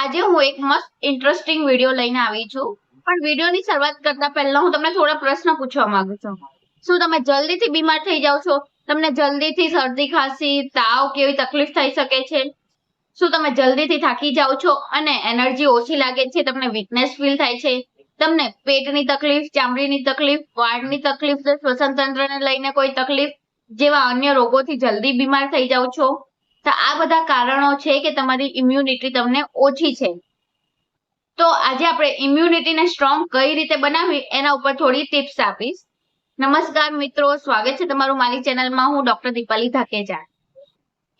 આજે હું એક મસ્ત ઇન્ટરેસ્ટિંગ વીડિયો લઈને આવી છું. પણ વિડીયોની શરૂઆત કરતા પહેલા હું તમને થોડા પ્રશ્ન પૂછવા માંગુ છું. શું તમે જલ્દીથી બીમાર થઈ જાઓ છો? તમને જલ્દીથી શરદી, ખાંસી, તાવ કેવી તકલીફ થઈ શકે છે? શું તમે જલ્દીથી થાકી જાઓ છો અને એનર્જી ઓછી લાગે છે? તમને વીકનેસ ફીલ થાય છે? તમને પેટની તકલીફ, ચામડીની તકલીફ, વાળની તકલીફ, શ્વસન તંત્રને લઈને કોઈ તકલીફ જેવા અન્ય રોગોથી જલ્દી બીમાર થઈ જાઓ છો? તો આ બધા કારણો છે કે તમારી ઇમ્યુનિટી તમને ઓછી છે. તો આજે આપણે ઇમ્યુનિટીને સ્ટ્રોંગ કઈ રીતે બનાવવી એના ઉપર થોડી ટિપ્સ આપીશ. નમસ્કાર મિત્રો, સ્વાગત છે તમારું મારી ચેનલમાં. હું doctor Dipali Dhakeja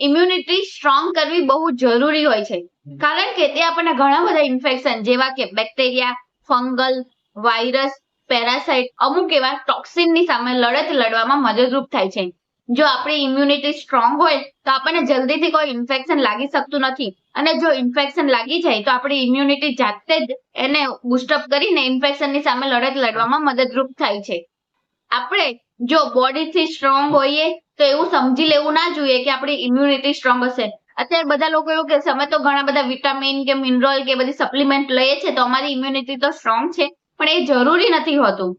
immunity strong કરવી બહુ જરૂરી હોય છે. કારણ કે તે આપણને ઘણા બધા ઇન્ફેક્શન જેવા કે બેક્ટેરિયા ફંગલ વાયરસ પેરાસાઇટ અમુક એવા ટોક્સિનની સામે લડત લડવામાં મદદરૂપ થાય છે. જો આપણી ઇમ્યુનિટી સ્ટ્રોંગ હોય, તો આપણને જલ્દીથી કોઈ ઇન્ફેક્શન લાગી શકતું નથી. અને જો ઇન્ફેક્શન લાગી જાય, તો આપણી ઇમ્યુનિટી જાતે જ એને બુસ્ટઅપ કરીને ઇન્ફેક્શનની સામે લડત લડવામાં મદદરૂપ થાય છે. આપણે જો બોડીથી સ્ટ્રોંગ હોઈએ, તો એવું સમજી લેવું ના જોઈએ કે આપણી ઇમ્યુનિટી સ્ટ્રોંગ હશે. અત્યારે બધા લોકો એવું કે અમે તો ઘણા બધા વિટામિન કે મિનરલ કે બધી સપ્લિમેન્ટ લઈએ છે, તો અમારી ઇમ્યુનિટી તો સ્ટ્રોંગ છે, પણ એ જરૂરી નથી હોતું.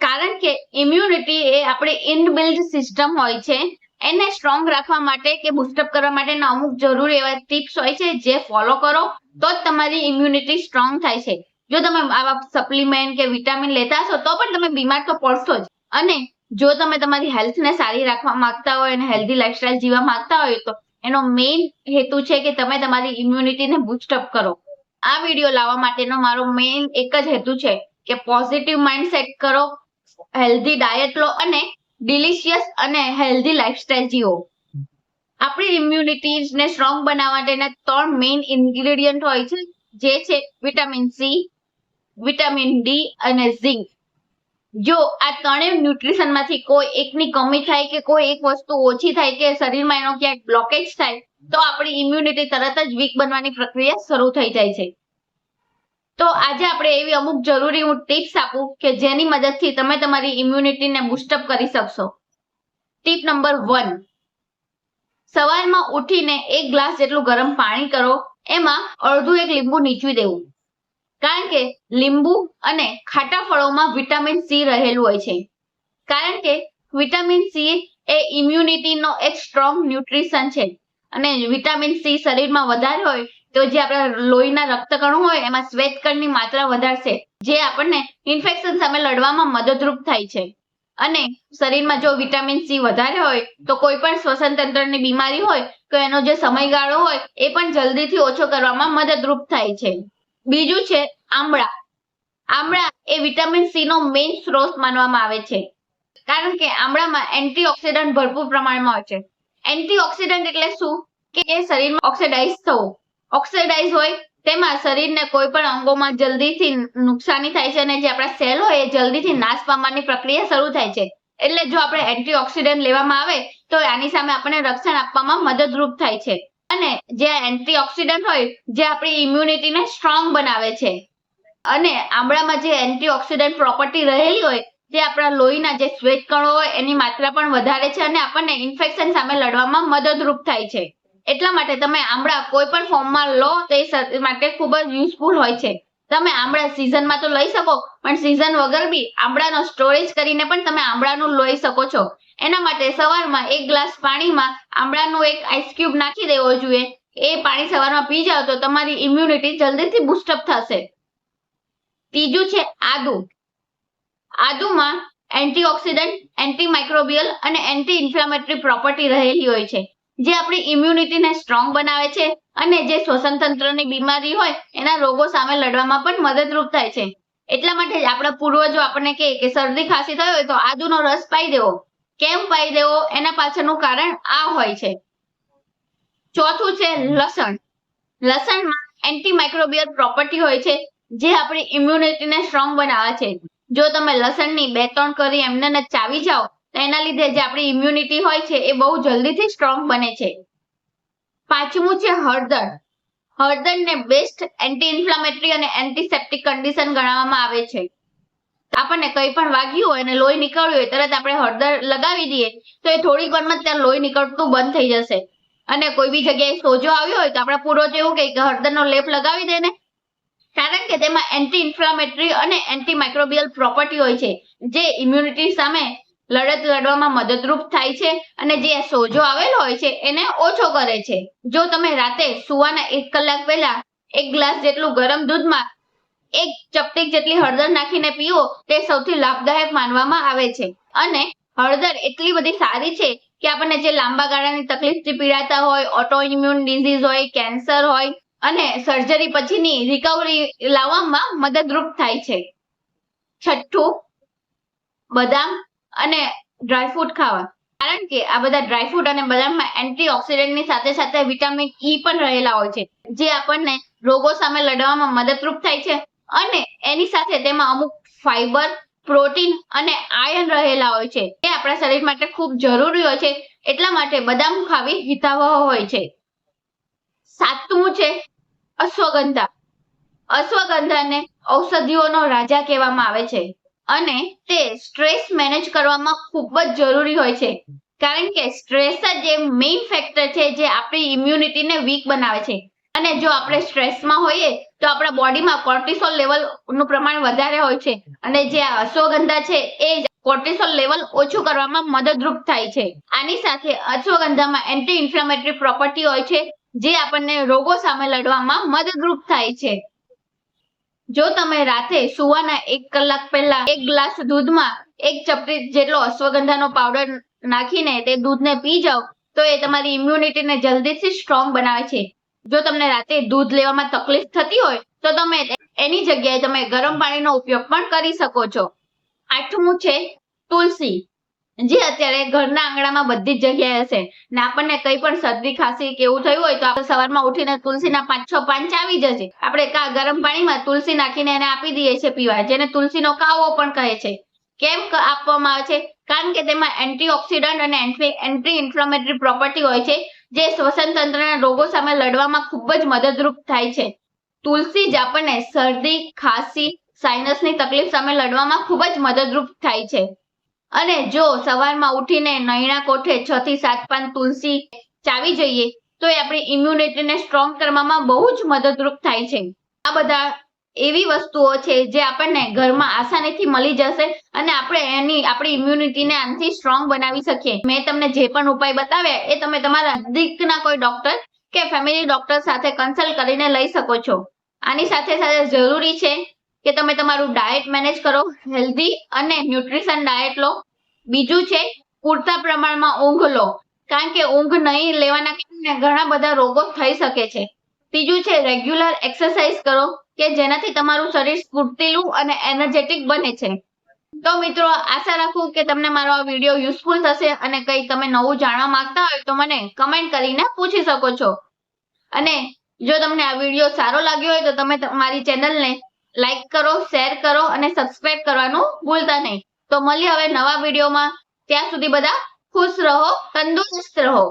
કારણ કે ઇમ્યુનિટી એ આપણી ઇનબિલ્ડ સિસ્ટમ હોય છે. એને સ્ટ્રોંગ રાખવા માટે કે બુસ્ટઅપ કરવા માટેના અમુક જરૂરી એવા ટિપ્સ હોય છે જે ફોલો કરો, તો જ તમારી ઇમ્યુનિટી સ્ટ્રોંગ થાય છે. જો તમે આવા સપ્લિમેન્ટ કે વિટામિન લેતા હશો, તો પણ તમે બીમાર તો પડશો જ. અને જો તમે તમારી હેલ્થને સારી રાખવા માંગતા હોય અને હેલ્ધી લાઈફસ્ટાઈલ જીવવા માંગતા હોય, તો એનો મેઇન હેતુ છે કે તમે તમારી ઇમ્યુનિટીને બુસ્ટઅપ કરો. આ વીડિયો લાવવા માટેનો મારો મેઇન એક જ હેતુ છે કે પોઝિટિવ માઇન્ડ સેટ કરો હેલ્ધી ડાયટ લો અને ડિલિશિયસ અને હેલ્ધી લાઈફસ્ટાઈલ જીવો. આપણી ઇમ્યુનિટીને સ્ટ્રોંગ બનાવવા માટેના ત્રણ મેઇન ઇન્ગ્રેડિયન્ટ હોય છે, જે છે વિટામિન સી વિટામિન ડી અને ઝિંક જો આ ત્રણેય ન્યુટ્રિશનમાંથી કોઈ એકની કમી થાય કે કોઈ એક વસ્તુ ઓછી થાય કે શરીરમાં એનો ક્યાંક બ્લોકેજ થાય, તો આપણી ઇમ્યુનિટી તરત જ વીક બનવાની પ્રક્રિયા શરૂ થઈ જાય છે. તો આજે આપણે એવી અમુક જરૂરી હું ટિપ્સ આપું કે જેની મદદથી તમે તમારી ઇમ્યુનિટીને બુસ્ટઅપ કરી શકશો. ટીપ નંબર વન સવારમાં ઉઠીને એક ગ્લાસ જેટલું ગરમ પાણી કરો. એમાં અડધું એક લીંબુ નીચવી દેવું. કારણ કે લીંબુ અને ખાટા ફળોમાં વિટામિન સી રહેલું હોય છે. કારણ કે વિટામિન સી એ ઇમ્યુનિટીનો એક સ્ટ્રોંગ ન્યુટ્રિશન છે. અને વિટામિન સી શરીરમાં વધારે હોય તો જે આપણા લોહીના રક્તકણો હોય, એમાં શ્વેતકણની માત્રા વધારશે, જે આપણને ઇન્ફેક્શન સામે લડવામાં મદદરૂપ થાય છે. અને શરીરમાં જો વિટામિન સી વધારે હોય, તો કોઈ પણ શ્વસન તંત્રની બીમારી હોય, તો એનો જે સમયગાળો હોય, એ પણ જલ્દીથી ઓછો કરવામાં મદદરૂપ થાય છે. બીજું છે આમળા. આમળા એ વિટામિન સી નો મેઇન સ્ત્રોત માનવામાં આવે છે. કારણ કે આમળામાં એન્ટીઓક્સિડન્ટ ભરપૂર પ્રમાણમાં હોય છે. એન્ટીઓક્સિડન્ટ એટલે શું? કે એ શરીરમાં ઓક્સિડાઇઝ થવું. ઓક્સિડાઇઝ હોય, તેમાં શરીરને કોઈ પણ અંગોમાં જલ્દીથી નુકસાની થાય છે અને જે આપણા સેલ હોય એ જલ્દીથી નાશ પામવાની પ્રક્રિયા શરૂ થાય છે. એટલે જો આપણે એન્ટીઓક્સિડન્ટ લેવામાં આવે, તો આની સામે આપણને રક્ષણ આપવામાં મદદરૂપ થાય છે. અને જે એન્ટીઓક્સિડન્ટ હોય, જે આપણી ઇમ્યુનિટીને સ્ટ્રોંગ બનાવે છે. અને આમળામાં જે એન્ટીઓક્સિડન્ટ પ્રોપર્ટી રહેલી હોય, તે આપણા લોહીના જે શ્વેતકણો હોય, એની માત્રા પણ વધારે છે અને આપણને ઇન્ફેક્શન સામે લડવામાં મદદરૂપ થાય છે. એટલા માટે તમે આમળા કોઈ પણ ફોર્મમાં લો તો એ માટે ખૂબ જ યુઝફુલ હોય છે. તમે આમળા સિઝનમાં તો લઈ શકો, પણ સિઝન વગર બી આમળાનો સ્ટોરેજ કરીને પણ તમે આમળાનું લઈ શકો છો. એના માટે સવારમાં એક ગ્લાસ પાણીમાં આમળાનો એક આઈસ નાખી દેવો જોઈએ. એ પાણી સવારમાં પી જાઓ તો તમારી ઇમ્યુનિટી જલ્દીથી બુસ્ટઅપ થશે. ત્રીજું છે આદુ. આદુમાં એન્ટીઓક્સિડન્ટ એન્ટી માઇક્રોબિયલ અને એન્ટી ઇન્ફ્લામેટરી પ્રોપર્ટી રહેલી હોય છે. જે આપણી ઇમ્યુનિટીને સ્ટ્રોંગ બનાવે છે અને જે શ્વસન તંત્રની બીમારી હોય, એના રોગો સામે લડવામાં પણ મદદરૂપ થાય છે. એટલા માટે જ આપણા પૂર્વજો આપણને કહે કે શરદી ખાંસી થઈ હોય તો આદુનો રસ પાઈ દેવો. કેમ પાઈ દેવો? એના પાછળનું કારણ આ હોય છે. ચોથું છે લસણ. લસણમાં એન્ટીમાઇક્રોબિયલ પ્રોપર્ટી હોય છે, જે આપણી ઇમ્યુનિટીને સ્ટ્રોંગ બનાવે છે. જો તમે લસણની બે ત્રણ કરી એમને ચાવી જાઓ એના લીધે જે આપણી ઇમ્યુનિટી હોય છે એ બહુ જલ્દીથી સ્ટ્રોંગ બને છે. પાંચમું છે હળદર. હળદરને બેસ્ટ એન્ટી ઇન્ફ્લામેટરી અને એન્ટીસેપ્ટિક કન્ડિશન ગણવામાં આવે છે. આપણને કંઈ પણ વાગ્યું હોય અને લોહી નીકળ્યું હોય, તરત આપણે હળદર લગાવી દઈએ, તો એ થોડીક વારમાં ત્યાં લોહી નીકળતું બંધ થઈ જશે. અને કોઈ બી જગ્યાએ સોજો આવ્યો હોય તો આપણા પૂરો એવું કે હળદરનો લેપ લગાવી દે ને. કારણ કે તેમાં એન્ટી ઇન્ફ્લામેટરી અને એન્ટી માઇક્રોબિયલ પ્રોપર્ટી હોય છે. જે ઇમ્યુનિટી સામે લડત લડવામાં મદદરૂપ થાય છે અને જે સોજો આવેલો હોય છે એને ઓછો કરે છે. જો તમે રાતે સુવાના એક કલાક પહેલા એક ગ્લાસ જેટલું ગરમ દૂધમાં એક ચપટી જેટલી હળદર નાખીને પીવો, તે સૌથી લાભદાયક માનવામાં આવે છે. અને હળદર એટલી બધી સારી છે કે આપણને જે લાંબા ગાળાની તકલીફથી પીડાતા હોય ઓટો ઇમ્યુન ડિઝીઝ હોય કેન્સર હોય અને સર્જરી પછીની રિકવરી લાવવામાં મદદરૂપ થાય છે. છઠ્ઠું, બદામ અને ડ્રાયફ્રૂટ ખાવા. કારણ કે આ બધા ડ્રાયફ્રૂટ અને બદામમાં એન્ટીઓક્સિડન્ટની સાથે સાથે વિટામિન ઈ પણ રહેલા હોય છે, જે આપણને રોગો સામે લડવામાં મદદરૂપ થાય છે અને એની સાથે તેમાં અમુક ફાઈબર પ્રોટીન અને આયર્ન રહેલા હોય છે. એ આપણા શરીર માટે ખૂબ જરૂરી હોય છે, એટલા માટે બદામ ખાવી હિતાવહ હોય છે. સાતમું છે અશ્વગંધા. અશ્વગંધાને ઔષધિઓનો રાજા કહેવામાં આવે છે. અને તે સ્ટ્રેસ મેનેજ કરવામાં ખૂબ જ જરૂરી હોય છે. કારણ કે સ્ટ્રેસ જ એ મેઇન ફેક્ટર છે જે આપણી ઇમ્યુનિટીને વીક બનાવે છે. અને જો આપણે સ્ટ્રેસમાં હોઈએ, તો આપણા બોડીમાં કોર્ટિસોલ લેવલનું પ્રમાણ વધારે હોય છે. અને જે અશ્વગંધા છે, એ કોર્ટિસોલ લેવલ ઓછું કરવામાં મદદરૂપ થાય છે. આની સાથે અશ્વગંધામાં એન્ટી ઇન્ફ્લામેટરી પ્રોપર્ટી હોય છે, જે આપણને રોગો સામે લડવામાં મદદરૂપ થાય છે. જો તમે રાતે સુવાના એક કલાક પહેલા એક ગ્લાસ દૂધમાં એક ચપટી જેટલો અશ્વગંધાનો પાવડર નાખીને તે દૂધને પી જાઓ, તો એ તમારી ઇમ્યુનિટીને જલ્દીથી સ્ટ્રોંગ બનાવે છે. જો તમને રાતે દૂધ લેવામાં તકલીફ થતી હોય, તો તમે એની જગ્યાએ તમે ગરમ પાણીનો ઉપયોગ પણ કરી શકો છો. આઠમું છે તુલસી. જે અત્યારે ઘરના આંગણામાં બધી જ જગ્યાએ હશે. ને આપણને કઈ પણ શરદી, ખાંસી કે એવું થયું હોય તો આપણે સવારમાં ઉઠીને તુલસીના પાંચ છ પાંચ આવી જશે. આપણે કા ગરમ પાણીમાં તુલસી નાખીને એને આપી દઈએ છીએ પીવા, જેને તુલસીનો કાવો પણ કહે છે. કેમ આપવામાં આવે છે? કારણ કે તેમાં એન્ટીઓક્સિડન્ટ અને એન્ટી ઇન્ફ્લામેટરી પ્રોપર્ટી હોય છે, જે શ્વસન તંત્રના રોગો સામે લડવામાં ખૂબ જ મદદરૂપ થાય છે. તુલસી જ આપણને શરદી, ખાંસી સાઇનસની તકલીફ સામે લડવામાં ખૂબ જ મદદરૂપ થાય છે. અને જો સવારમાં ઉઠીને નૈણા કોઠે છ થી સાત પાન તુલસી ચાવી જઈએ, તો એ આપણી ઇમ્યુનિટીને સ્ટ્રોંગ કરવામાં બહુ જ મદદરૂપ થાય છે. આ બધા એવી વસ્તુઓ છે જે આપણને ઘરમાં આસાનીથી મળી જશે અને આપણે એની, આપણી ઇમ્યુનિટીને આનાથી સ્ટ્રોંગ બનાવી શકીએ. મેં તમને જે પણ ઉપાય બતાવ્યા એ તમે તમારા નજીકના કોઈ ડોક્ટર કે ફેમિલી ડોક્ટર સાથે કન્સલ્ટ કરીને લઈ શકો છો. આની સાથે સાથે જરૂરી છે કે તમે તમારું ડાયટ મેનેજ કરો હેલ્ધી અને ન્યુટ્રિશન ડાયટ લો. બીજું છે, પૂરતા પ્રમાણમાં ઊંઘ લો. કારણ કે ઊંઘ નહીં લેવાના કારણે ઘણા બધા રોગો થઈ શકે છે. ત્રીજું છે રેગ્યુલર એક્સરસાઇઝ કરો, કે જેનાથી તમારું શરીર સ્ફૂર્તિલું અને એનર્જેટિક બને છે. તો મિત્રો, આશા રાખું કે તમને મારો આ વીડિયો યુઝફુલ થશે અને કંઈ તમે નવું જાણવા માંગતા હોય તો મને કમેન્ટ કરીને પૂછી શકો છો. અને જો તમને આ વીડિયો સારો લાગ્યો હોય તો તમે તમારી ચેનલને લાઈક કરો શેર કરો અને સબસ્ક્રાઇબ કરવાનું ભૂલતા નહીં. તો મળીએ હવે નવા વિડીયોમાં. ત્યાં સુધી બધા ખુશ રહો તંદુરસ્ત રહો.